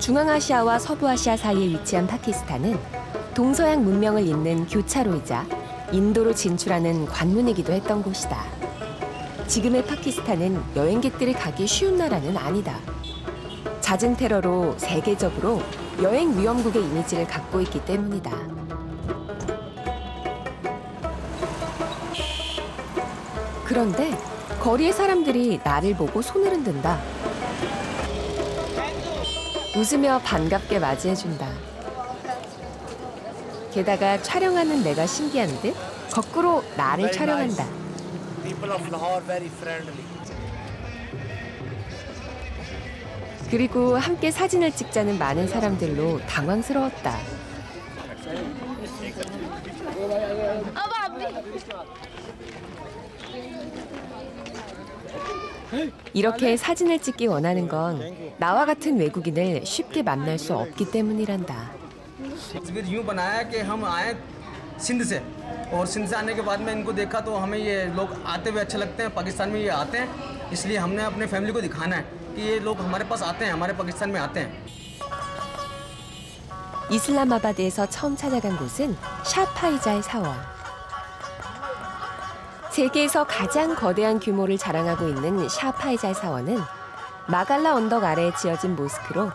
중앙아시아와 서부아시아 사이에 위치한 파키스탄은 동서양 문명을 잇는 교차로이자 인도로 진출하는 관문이기도 했던 곳이다. 지금의 파키스탄은 여행객들이 가기 쉬운 나라는 아니다. 잦은 테러로 세계적으로 여행 위험국의 이미지를 갖고 있기 때문이다. 그런데 거리의 사람들이 나를 보고 손을 흔든다. 웃으며 반갑게 맞이해준다. 게다가 촬영하는 내가 신기한 듯 거꾸로 나를 촬영한다. 그리고 함께 사진을 찍자는 많은 사람들로 당황스러웠다. 이렇게 사진을 찍기 원하는 건 나와 같은 외국인을 쉽게 만날 수 없기 때문이란다. तस्वीर यूं बनाया कि हम आए सिंध से और सिंध से आने के बाद में इनको देखा तो हमें ये लोग आते हुए अच्छे लगते हैं पाकिस्तान में ये आते हैं इसलिए हमने अपने फैमिली को दिखाना है कि ये लोग हमारे पास आते हैं हमारे पाकिस्तान में आते हैं 이슬라마바드에서 처음 찾아간 곳은 샤파이자의 사원. 세계에서 가장 거대한 규모를 자랑하고 있는 샤파이자의 사원은 마갈라 언덕 아래에 지어진 모스크로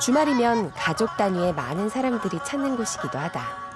주말이면 가족 단위의 많은 사람들이 찾는 곳이기도 하다.